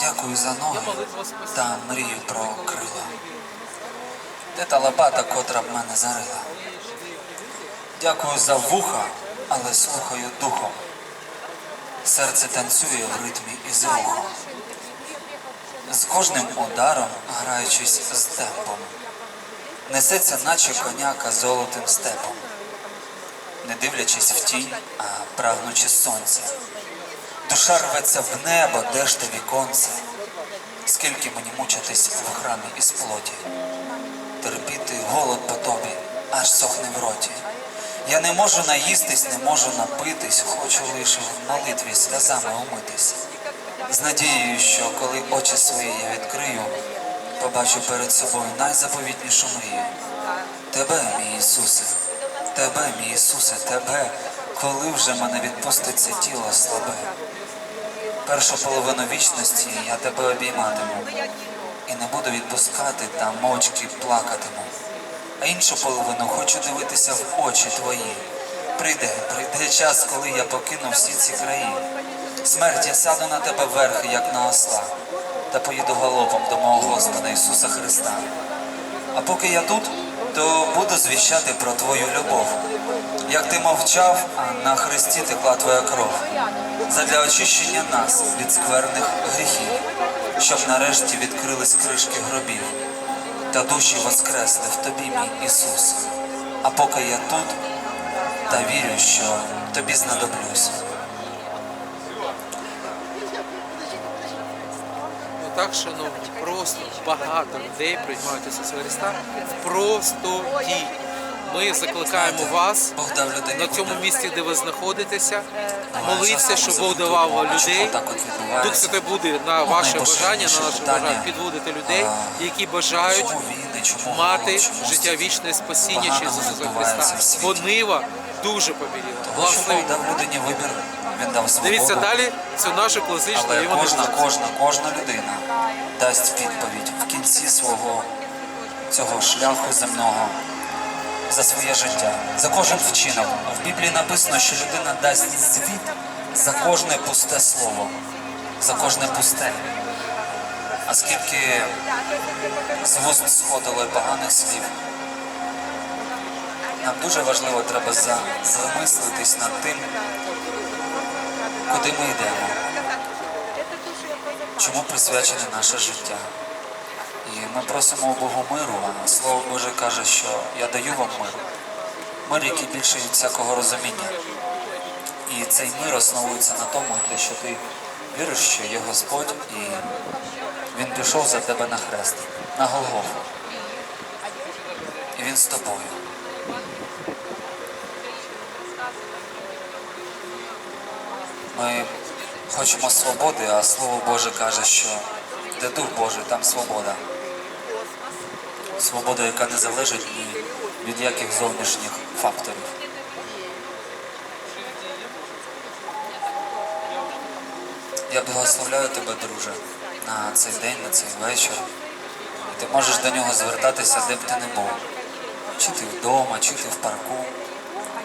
Дякую за ноги та мрію про крила. Де та лопата, котра б мене зарила? Дякую за вуха, але слухаю духом. Серце танцює в ритмі із рухом. З кожним ударом, граючись з темпом, несеться, наче коняка золотим степом, не дивлячись в тінь, а прагнучи сонця. Душа рветься в небо, де ж те віконце, скільки мені мучитись в храмі із плоті, терпіти голод по тобі, аж сохне в роті. Я не можу наїстись, не можу напитись, хочу лише в молитві сльозами умитись. З надією, що коли очі свої я відкрию, побачу перед собою найзаповітнішу мрію. Тебе, мій Ісусе, тебе, мій Ісусе, тебе, коли вже мене відпуститься тіло слабе. Першу половину вічності я тебе обійматиму і не буду відпускати та мовчки плакатиму. А іншу половину хочу дивитися в очі твої. Прийде, прийде час, коли я покину всі ці краї. Смерть, я сяду на тебе верхи, як на осла, та поїду галопом до мого Господа Ісуса Христа. А поки я тут, то буду звіщати про твою любов. Як ти мовчав, а на хресті текла твоя кров. Задля очищення нас від скверних гріхів, щоб нарешті відкрились кришки гробів, та душі воскресли в тобі, мій Ісус. А поки я тут, та вірю, що тобі знадоблюсь. Так, шановні, просто багато людей приймають Ісуса Христа в простоті. Ми закликаємо вас на цьому місці, де ви знаходитеся, молитися, щоб Бог давав людей. Дух Святий буде на ваше бажання, на наше бажання підводити людей, які бажають мати життя вічне спасіння через Ісуса Христа. Бо нива дуже побіліла. Дав людині вибір, він дав свободу. Дивіться далі, це наша класична Але кожна, кожна, кожна людина дасть відповідь в кінці свого цього шляху земного за своє життя, за кожен вчинок. В Біблії написано, що людина дасть звіт за кожне пусте слово, за кожне пусте. А скільки з вуст сходило поганих слів. Нам дуже важливо треба замислитись над тим, куди ми йдемо чому присвячене наше життя. Ми просимо у Богу миру, Слово Боже каже, що я даю вам мир. Мир, який більше від всякого розуміння. І цей мир основується на тому, що ти віриш, що є Господь, і Він пішов за тебе на хрест, на Голгофу. І Він з тобою. Ми хочемо свободи, а Слово Боже каже, що де Дух Божий, там свобода. Свобода, яка не залежить від яких зовнішніх факторів. Я благословляю тебе, друже, на цей день, на цей вечір. Ти можеш до нього звертатися, де б ти не був. Чи ти вдома, чи ти в парку.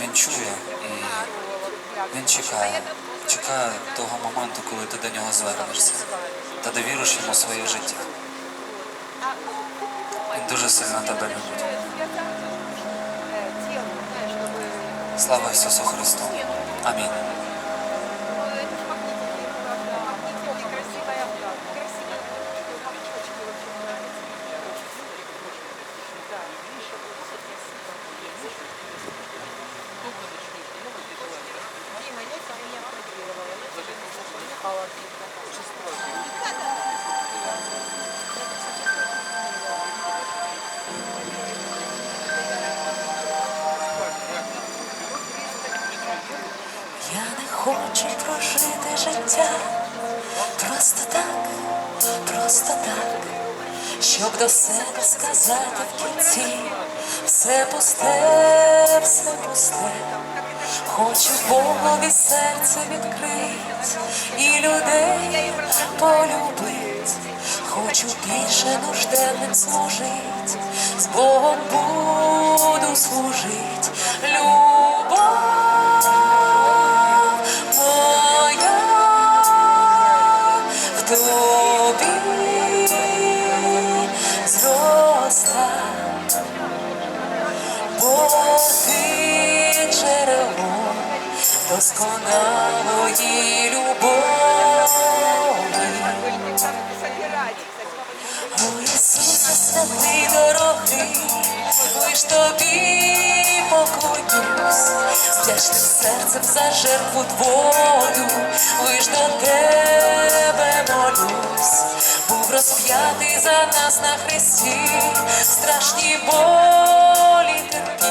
Він чує і він чекає, чекає того моменту, коли ти до нього звернешся та довіриш йому своє життя. Дуже сильно тебе любить. Слава Ісусу Христу. Амінь. Я хочу прожити життя просто так, просто так, щоб до себе сказати в кінці все пусте, все пусте. Хочу Богові серце відкрить і людей полюбить. Хочу більше нужденним служить, з Богом буду служить. Любов досконалої любові. О, Ісусе, святий дорогий, лиш тобі покорюсь, з вдячним серцем за жертву твою, лиш до тебе молюсь, був розп'ятий за нас на хресті, страшні болі терпів,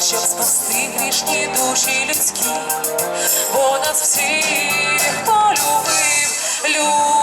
щоб спасти грішні душі людські, бо нас всіх полюбив любов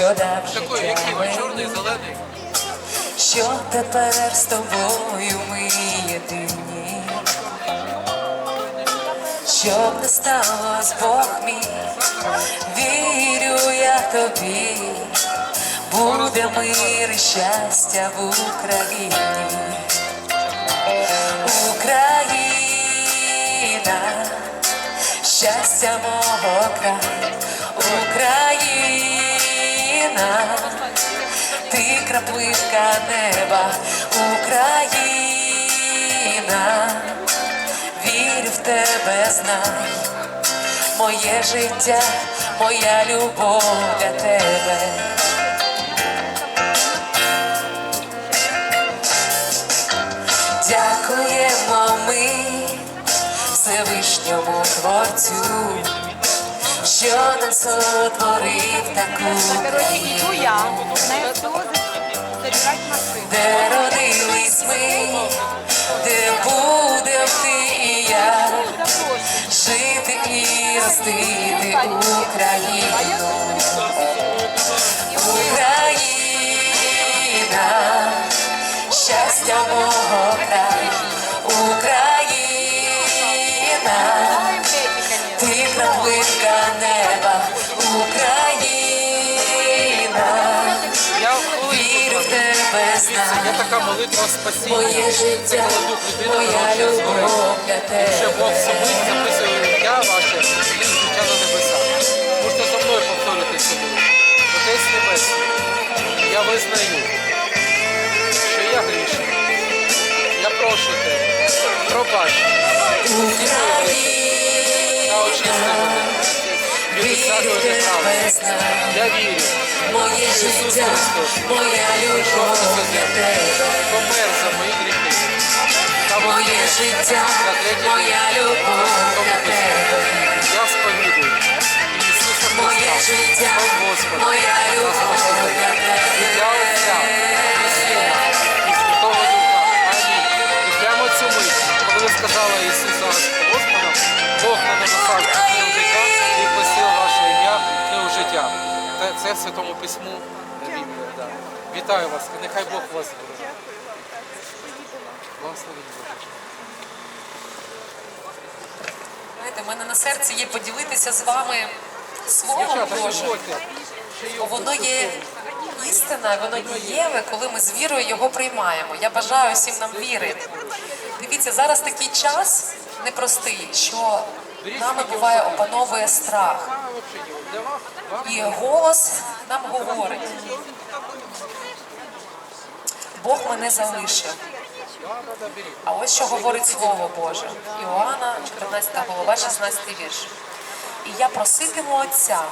Дав який ви, чорний, зелений? що тепер з тобою ми єдині, щоб не сталося Бог мій, вірю я тобі, буде мир і щастя в Україні. Україна, щастя мого краю, Україна ти краплинка неба, Україна, вірю в тебе, знай, моє життя, моя любов для тебе. Дякуємо ми Всевишньому Творцю, що нас сотворив таку країну. де родились ми, де будем ти і я, жити і ростити Україну. Україна, щастя мого краю, тебе, Я така молитва спасіння. моє життя, Коли дух людини моя народжує згори. любов для Ще Бог собі записує ім'я ваше і життя на небесах. Можете за мною повторити собі. Отець Небесний, я визнаю, що я грішний. Я прошу тебе, пробач всі мої та тебе знаю. Я вірю. Моє життя, моя любов для тебе. Помер за. Моє життя, моя любов для тебе. Я сповідую Це, це в Святому Письму Біблія. Да. Вітаю вас, нехай Бог вас береже. Благословіть Боже. Знаєте, в мене на серці є поділитися з вами Словом Божим. Воно є істина, воно дієве, коли ми з вірою його приймаємо. Я бажаю всім нам вірити. Дивіться, зараз такий час непростий, що нами буває опановує страх. І голос нам говорить. Бог мене залишив. А ось що говорить Слово Боже. Іоанна, 14 голова, 16 вірш. І я проситиму Отця,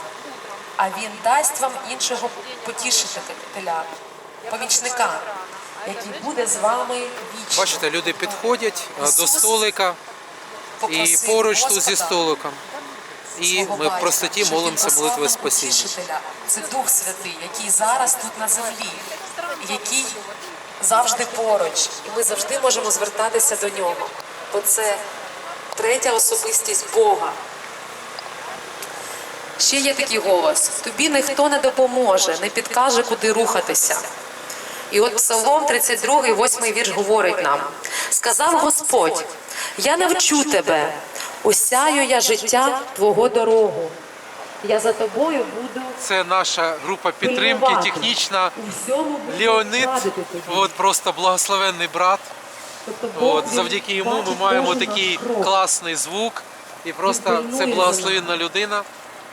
а Він дасть вам іншого потішителя, помічника, який буде з вами вічно. Бачите, люди підходять е, до столика і поруч тут зі столиком. І ми в простоті молимося молитвою спасіння. Це Дух Святий, який зараз тут на землі, який завжди поруч, і ми завжди можемо звертатися до нього. Бо це третя особистість Бога. Ще є такий голос: тобі ніхто не допоможе, не підкаже, куди рухатися. І от Псалом 32, 8 вірш говорить нам: сказав Господь: Я навчу тебе, осяю я життя твого дорогу. Я за тобою буду Це наша група підтримки, пильнувати. технічна. Леонид, от просто благословенний брат. Тобто Бог, От він завдяки йому ми бачить маємо кожен такий наш крок. класний звук. І просто пильнує це за благословенна людина.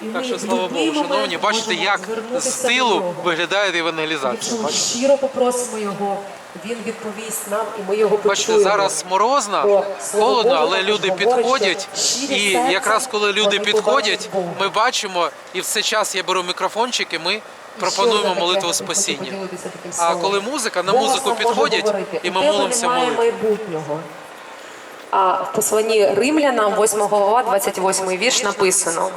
І Так ми що в слава будь-який Богу, шановні, момент бачите, можемо як звернутися з до тилу нього. виглядає Якщо евангелізація. ми Бачите? щиро попросимо його, він відповість нам, і ми його Бачите, зараз Слово холодно, але люди підходять. І якраз коли люди підходять, ми бачимо, і в цей час я беру мікрофончик, і ми пропонуємо молитву спасіння. А коли музика, на музику підходять, і ми молимося молитвою. А в посланні римлянам, 8 голова, 28 вірш написано.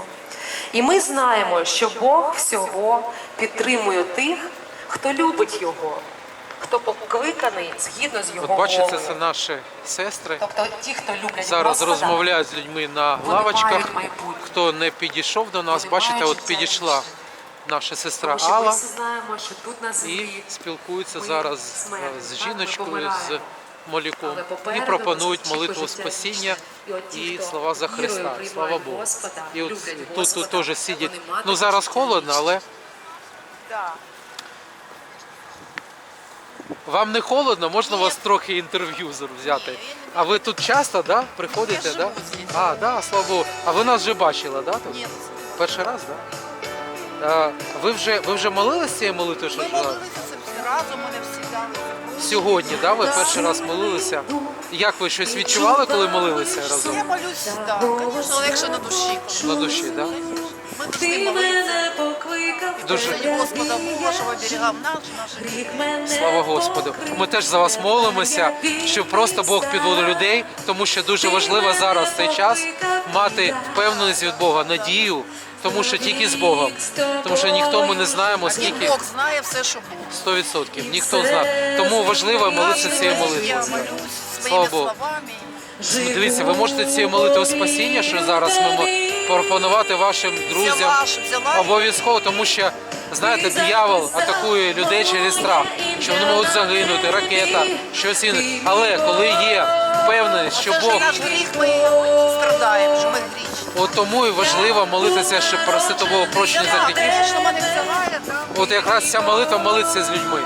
І ми знаємо, що Бог всього підтримує тих, хто любить його, хто покликаний згідно з його От бачите, волею. це наші сестри. Тобто ті, хто люблять Зараз Господа, розмовляють з людьми на Вони лавочках. мають майбутнє. Хто не підійшов до нас, Вони бачите, мають от життя підійшла вічне. наша сестра Тому що ми Алла всі знаємо, що тут на і землі спілкуються ми зараз смертні, з так, ми жіночкою, з помираємо. моліком Але і пропонують нас очікує молитву життя спасіння вічне. І от ті, і хто слова за вірою Христа. приймають Слава Богу. Господа, І от люблять тут, Господа, тут теж сидять. вони Ну зараз життя холодно, вічне. але вам не холодно, можна вас трохи інтерв'ю взяти. А ви тут часто да, приходите? Да? А, да, слава Богу. А ви нас вже бачили, да? Тут? Перший раз. Да? А, ви, вже, ви вже молились цією молитвою? що Ми молилися разом, вони всі дали. Сьогодні, да? ви перший раз молилися. Як ви щось відчували, коли молилися разом? Я молюсь, так, звісно, але якщо на душі. На душі, так? Да? Ми пішли молитися. Дуже Господа Божого, берегам наш. Слава Господу. Ми теж за вас молимося, щоб просто Бог підводив людей, тому що дуже важливо зараз в цей час мати впевненість від Бога, надію, тому що тільки з Богом. Тому що ніхто ми не знаємо, скільки Бог знає все, що буде. 100%. Ніхто знає. Тому важливо молитися цією Я молитвою. молюсь Слава своїми Богу. словами. Дивіться, ви можете цією молитвою спасіння, що зараз ми пропонувати вашим друзям обов'язково, тому що знаєте, диявол атакує людей через страх, що вони можуть загинути, ракета, щось інше. Але коли є впевненість, що Бог, наш гріх, ми страдаємо, що ми грішні. от тому і важливо молитися, щоб просити Бога прощення за гріхів. От якраз ця молитва молиться з людьми.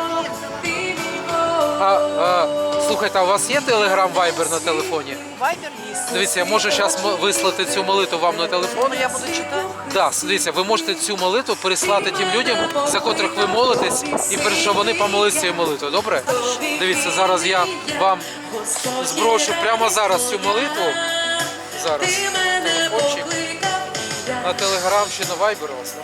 А, а, слухайте, а у вас є телеграм Вайбер на телефоні? Вайбер є. Дивіться, я можу зараз вислати цю молитву вам на телефон. Ну, я буду читати. Да, дивіться, ви можете цю молитву переслати тим людям, за котрих ви молитесь, і перед що вони помолились цією молитвою. Добре? Дивіться, зараз я вам зброшу прямо зараз цю молитву. Зараз. Телефончик. На телеграм чи на вайбер у вас?